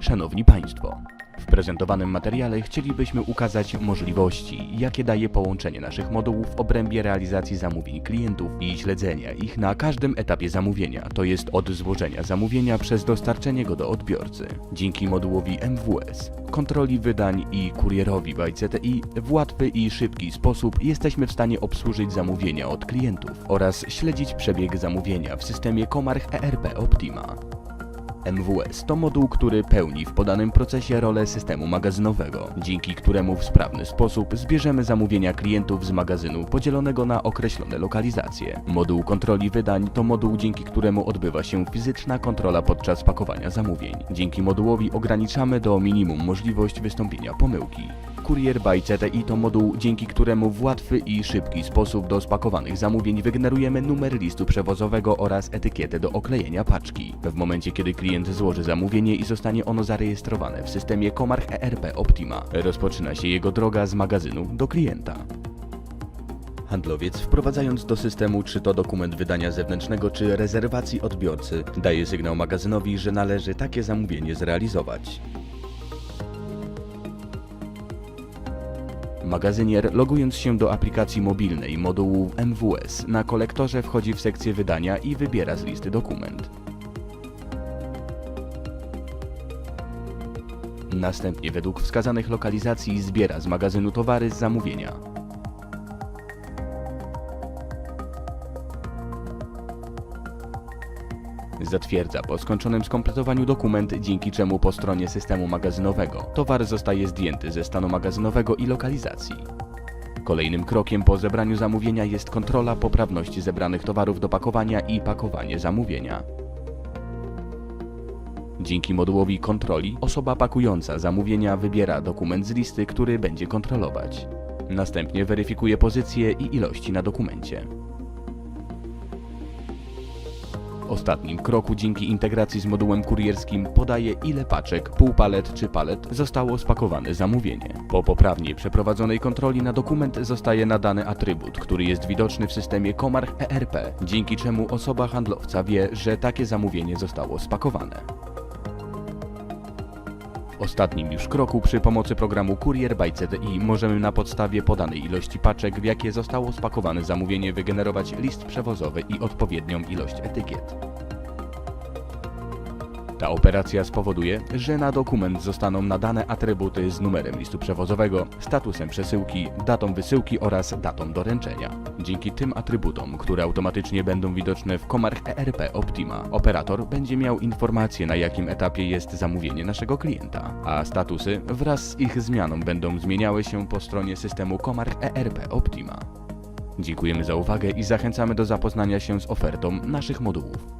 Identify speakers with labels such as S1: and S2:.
S1: Szanowni Państwo, w prezentowanym materiale chcielibyśmy ukazać możliwości, jakie daje połączenie naszych modułów w obrębie realizacji zamówień klientów i śledzenia ich na każdym etapie zamówienia, to jest od złożenia zamówienia przez dostarczenie go do odbiorcy. Dzięki modułowi MWS, kontroli wydań i kurierowi w ICTI w łatwy i szybki sposób jesteśmy w stanie obsłużyć zamówienia od klientów oraz śledzić przebieg zamówienia w systemie Comarch ERP Optima. MWS to moduł, który pełni w podanym procesie rolę systemu magazynowego, dzięki któremu w sprawny sposób zbierzemy zamówienia klientów z magazynu podzielonego na określone lokalizacje. Moduł kontroli wydań to moduł, dzięki któremu odbywa się fizyczna kontrola podczas pakowania zamówień. Dzięki modułowi ograniczamy do minimum możliwość wystąpienia pomyłki. Kurier by CTI to moduł, dzięki któremu w łatwy i szybki sposób do spakowanych zamówień wygenerujemy numer listu przewozowego oraz etykietę do oklejenia paczki. W momencie, kiedy klient złoży zamówienie i zostanie ono zarejestrowane w systemie Comarch ERP Optima, rozpoczyna się jego droga z magazynu do klienta. Handlowiec wprowadzając do systemu czy to dokument wydania zewnętrznego czy rezerwacji odbiorcy, daje sygnał magazynowi, że należy takie zamówienie zrealizować. Magazynier, logując się do aplikacji mobilnej modułu MWS, na kolektorze wchodzi w sekcję wydania i wybiera z listy dokument. Następnie według wskazanych lokalizacji zbiera z magazynu towary z zamówienia. Zatwierdza po skończonym skompletowaniu dokument, dzięki czemu po stronie systemu magazynowego towar zostaje zdjęty ze stanu magazynowego i lokalizacji. Kolejnym krokiem po zebraniu zamówienia jest kontrola poprawności zebranych towarów do pakowania i pakowanie zamówienia. Dzięki modułowi kontroli osoba pakująca zamówienia wybiera dokument z listy, który będzie kontrolować. Następnie weryfikuje pozycję i ilości na dokumencie. W ostatnim kroku dzięki integracji z modułem kurierskim podaje ile paczek, półpalet czy palet zostało spakowane zamówienie. Po poprawnie przeprowadzonej kontroli na dokument zostaje nadany atrybut, który jest widoczny w systemie Comarch ERP, dzięki czemu osoba handlowca wie, że takie zamówienie zostało spakowane. W ostatnim już kroku przy pomocy programu Courier by CDI możemy na podstawie podanej ilości paczek, w jakie zostało spakowane zamówienie, wygenerować list przewozowy i odpowiednią ilość etykiet. Ta operacja spowoduje, że na dokument zostaną nadane atrybuty z numerem listu przewozowego, statusem przesyłki, datą wysyłki oraz datą doręczenia. Dzięki tym atrybutom, które automatycznie będą widoczne w Comarch ERP Optima, operator będzie miał informację na jakim etapie jest zamówienie naszego klienta, a statusy wraz z ich zmianą będą zmieniały się po stronie systemu Comarch ERP Optima. Dziękujemy za uwagę i zachęcamy do zapoznania się z ofertą naszych modułów.